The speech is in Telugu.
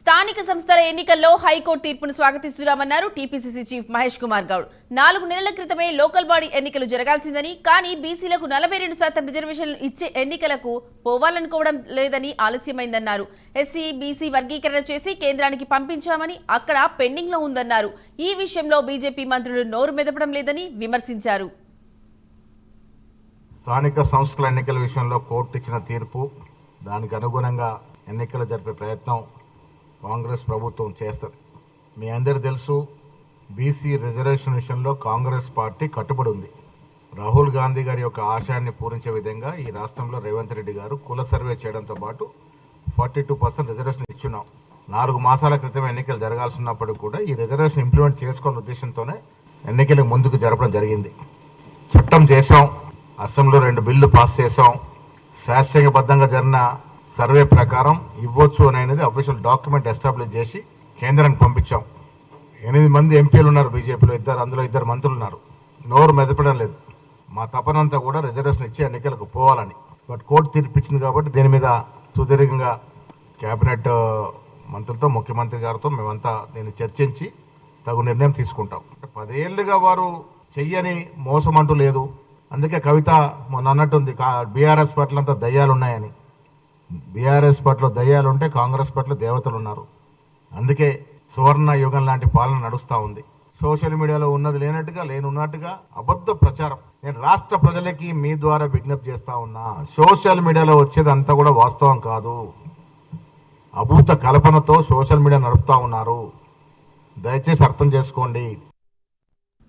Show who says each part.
Speaker 1: స్థానిక సంస్థల ఎన్నికల్లో హైకోర్టు తీర్పును స్వాగతిస్తున్నామన్నారు టీపీసీసీ చీఫ్ మహేష్ కుమార్ గౌడ్. నాలుగు నెలల క్రితమే లోకల్ బాడీ ఎన్నికలు జరగాల్సిందని కానీ బీసీలకు నలభై రెండు శాతం రిజర్వేషన్లు ఇచ్చే ఎన్నికలకు పోవాలనుకోవడం లేదని ఆలస్యమైందన్నారు. ఎస్సీ బీసీ వర్గీకరణ చేసి కేంద్రానికి పంపించామని అక్కడ పెండింగ్లో ఉందన్నారు. ఈ విషయంలో బీజేపీ మంత్రులు నోరు మెదపడం లేదని విమర్శించారు.
Speaker 2: స్థానిక సంస్థల ఎన్నికల విషయంలో కోర్టు ఇచ్చిన తీర్పు దానికి అనుగుణంగా ఎన్నికలు జరిపే ప్రయత్నం కాంగ్రెస్ ప్రభుత్వం చేస్తుంది. మీ అందరు తెలుసు బీసీ రిజర్వేషన్ విషయంలో కాంగ్రెస్ పార్టీ కట్టుబడి ఉంది. రాహుల్ గాంధీ గారి యొక్క ఆశయాన్ని పూరించే విధంగా ఈ రాష్ట్రంలో రేవంత్ రెడ్డి గారు కుల సర్వే చేయడంతో పాటు ఫార్టీ టూ పర్సెంట్ రిజర్వేషన్ ఇచ్చున్నాం. నాలుగు మాసాల క్రితం ఎన్నికలు జరగాల్సినప్పుడు కూడా ఈ రిజర్వేషన్ ఇంప్లిమెంట్ చేసుకోవాలనే ఉద్దేశంతోనే ఎన్నికలకు ముందుకు జరపడం జరిగింది. చట్టం చేసాం అసెంబ్లీలో రెండు బిల్లు పాస్ చేసాం శాస్త్రీయబద్ధంగా జరిగిన సర్వే ప్రకారం ఇవ్వచ్చు అని అనేది అఫీషియల్ డాక్యుమెంట్ ఎస్టాబ్లిష్ చేసి కేంద్రానికి పంపించాం. ఎనిమిది మంది ఎంపీలు ఉన్నారు బీజేపీలో ఇద్దరు అందులో ఇద్దరు మంత్రులు ఉన్నారు. నోరు మెదపడం లేదు. మా తపనంతా కూడా రిజర్వేషన్ ఇచ్చి ఎన్నికలకు పోవాలని. బట్ కోర్టు తీర్పిచ్చింది కాబట్టి దీని మీద సుదీర్ఘంగా కేబినెట్ మంత్రులతో ముఖ్యమంత్రి గారితో మేమంతా దీన్ని చర్చించి తగు నిర్ణయం తీసుకుంటాం. పదేళ్ళుగా వారు చెయ్యని మోసం అంటూ లేదు. అందుకే కవిత మొన్న అన్నట్టుంది బీఆర్ఎస్ పట్ల అంతా దయ్యాలు ఉన్నాయని బీఆర్ఎస్ పట్ల దయ్యాలు ఉంటే కాంగ్రెస్ పట్ల దేవతలు ఉన్నారు అందుకే సువర్ణ యుగం లాంటి పాలన నడుస్తూ ఉంది. సోషల్ మీడియాలో ఉన్నది లేనట్టుగా లేనున్నట్టుగా అబద్ధ ప్రచారం. నేను రాష్ట్ర ప్రజలకి మీ ద్వారా విజ్ఞప్తి చేస్తా ఉన్నా సోషల్ మీడియాలో వచ్చేది అంతా కూడా వాస్తవం కాదు. అభూత కల్పనతో సోషల్ మీడియా నడుపుతా ఉన్నారు. దయచేసి అర్థం చేసుకోండి.